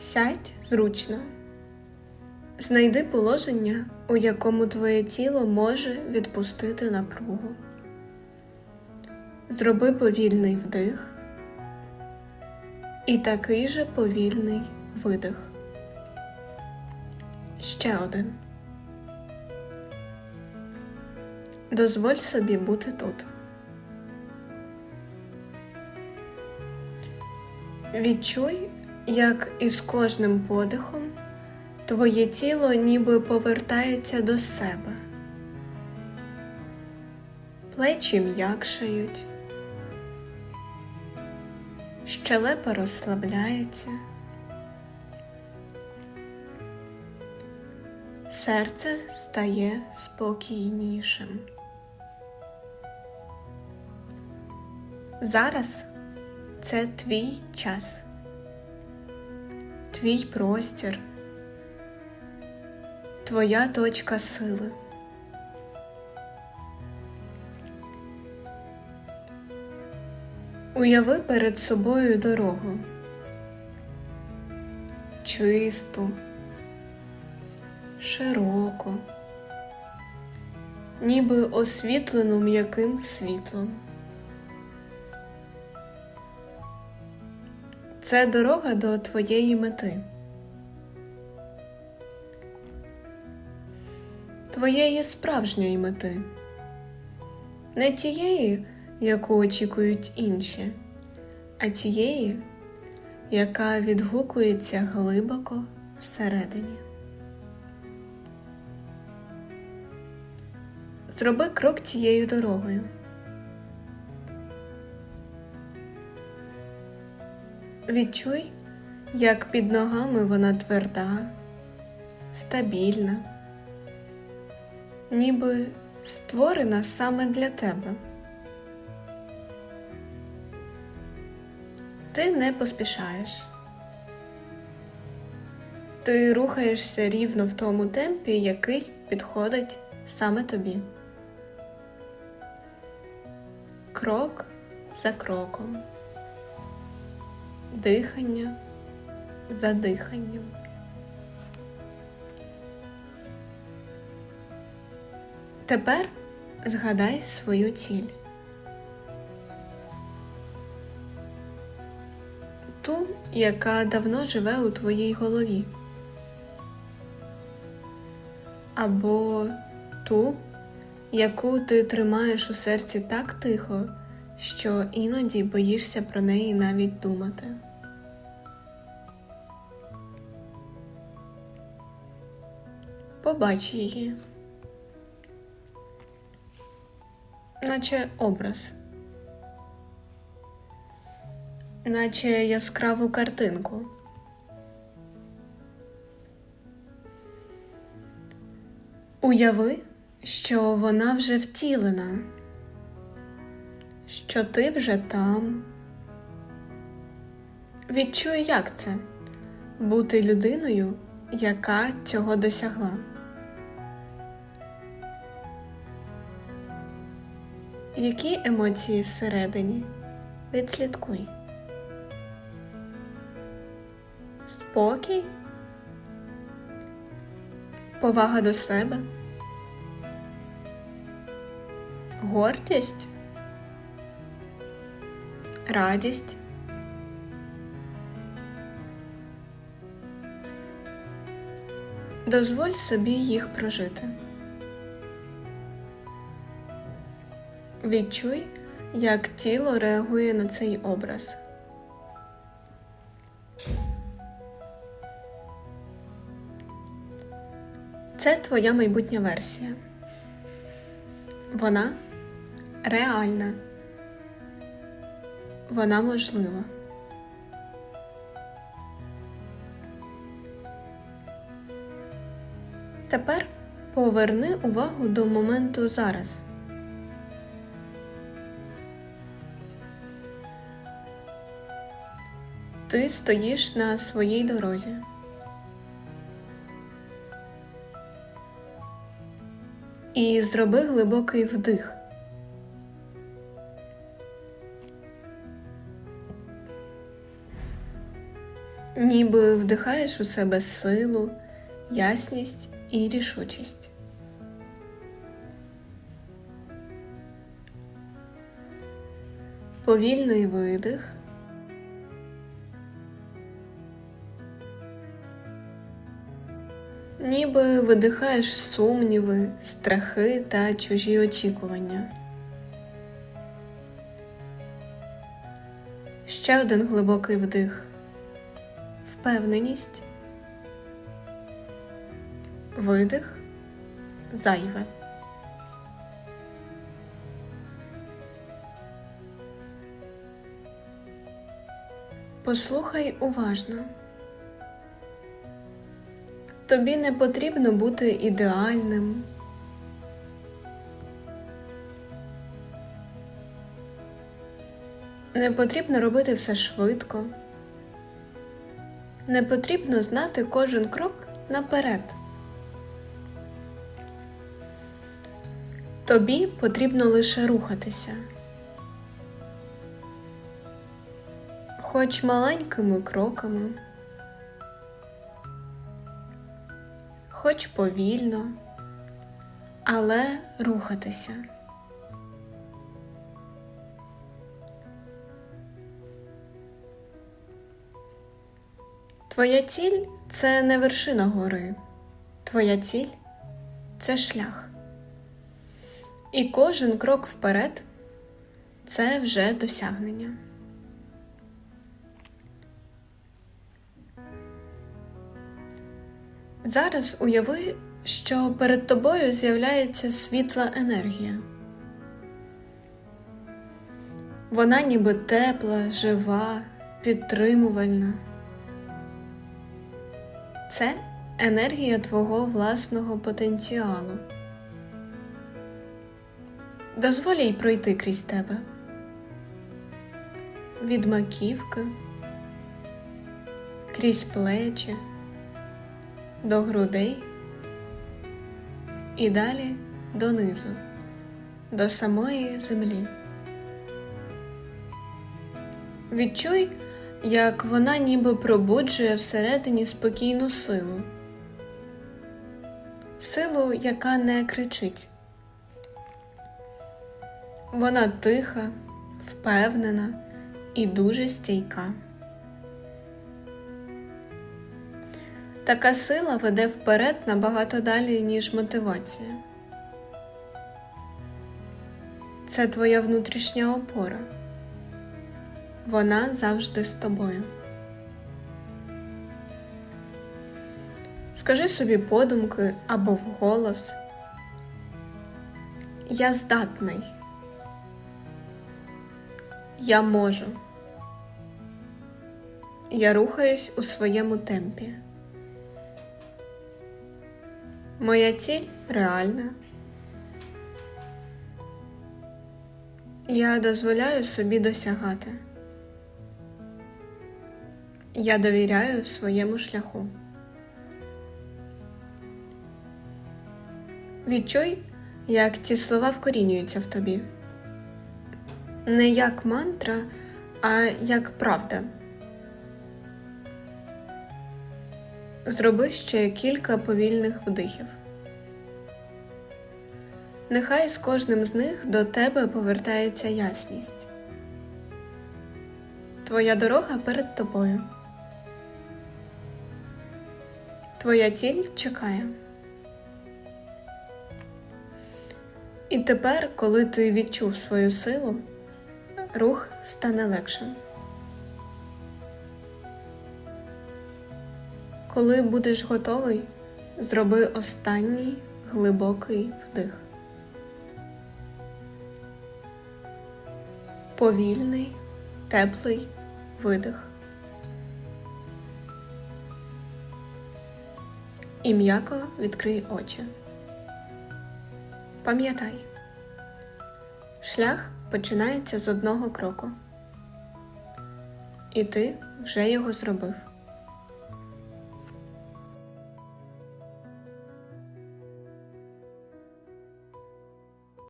Сядь зручно. Знайди положення, у якому твоє тіло може відпустити напругу. Зроби повільний вдих і такий же повільний видих. Ще один. Дозволь собі бути тут. Відчуй, як із кожним подихом твоє тіло ніби повертається до себе. Плечі м'якшають, щелепа розслабляється, серце стає спокійнішим. Зараз це твій час, твій простір, твоя точка сили. Уяви перед собою дорогу, чисту, широку, ніби освітлену м'яким світлом. Це дорога до твоєї мети. Твоєї справжньої мети. Не тієї, яку очікують інші, а тієї, яка відгукується глибоко всередині. Зроби крок цією дорогою. Відчуй, як під ногами вона тверда, стабільна, ніби створена саме для тебе. Ти не поспішаєш. Ти рухаєшся рівно в тому темпі, який підходить саме тобі. Крок за кроком дихання за диханням. Тепер згадай свою ціль. Ту, яка давно живе у твоїй голові. Або ту, яку ти тримаєш у серці так тихо, що іноді боїшся про неї навіть думати. Побач її, наче образ, наче яскраву картинку. Уяви, що вона вже втілена що ти вже там. Відчуй, як це бути людиною, яка цього досягла. Які емоції всередині? Відслідкуй. Спокій, повага до себе, гордість радість. Дозволь собі їх прожити. Відчуй, як тіло реагує на цей образ. Це твоя майбутня версія. Вона реальна вона можлива. Тепер поверни увагу до моменту зараз. Ти стоїш на своїй дорозі. І зроби глибокий вдих. ніби вдихаєш у себе силу, ясність і рішучість. Повільний видих. Ніби видихаєш сумніви, страхи та чужі очікування. Ще один глибокий вдих. Впевненість. Видих. Зайве. Послухай уважно. Тобі не потрібно бути ідеальним. Не потрібно робити все швидко. Не потрібно знати кожен крок наперед. Тобі потрібно лише рухатися. Хоч маленькими кроками, хоч повільно, але рухатися. Твоя ціль це не вершина гори. Твоя ціль це шлях. І кожен крок вперед це вже досягнення. Зараз уяви, що перед тобою з'являється світла енергія. Вона ніби тепла, жива, підтримувальна. Це енергія твого власного потенціалу. Дозволь їй пройти крізь тебе від маківки, крізь плечі, до грудей і далі донизу, до самої землі. Відчуй, як вона ніби пробуджує всередині спокійну силу, силу, яка не кричить. Вона тиха, впевнена і дуже стійка. Така сила веде вперед набагато далі, ніж мотивація. Це твоя внутрішня опора. Вона завжди з тобою. Скажи собі подумки або вголос. Я здатний. Я можу. Я рухаюсь у своєму темпі. Моя ціль реальна. Я дозволяю собі досягати. Я довіряю своєму шляху. Відчуй, як ці слова вкорінюються в тобі. Не як мантра, а як правда. Зроби ще кілька повільних вдихів. Нехай з кожним з них до тебе повертається ясність. Твоя дорога перед тобою. Твоя ціль чекає. І тепер, коли ти відчув свою силу, рух стане легшим. Коли будеш готовий, зроби останній глибокий вдих. Повільний, теплий видих. І м'яко відкрий очі. Пам'ятай, шлях починається з одного кроку. І ти вже його зробив.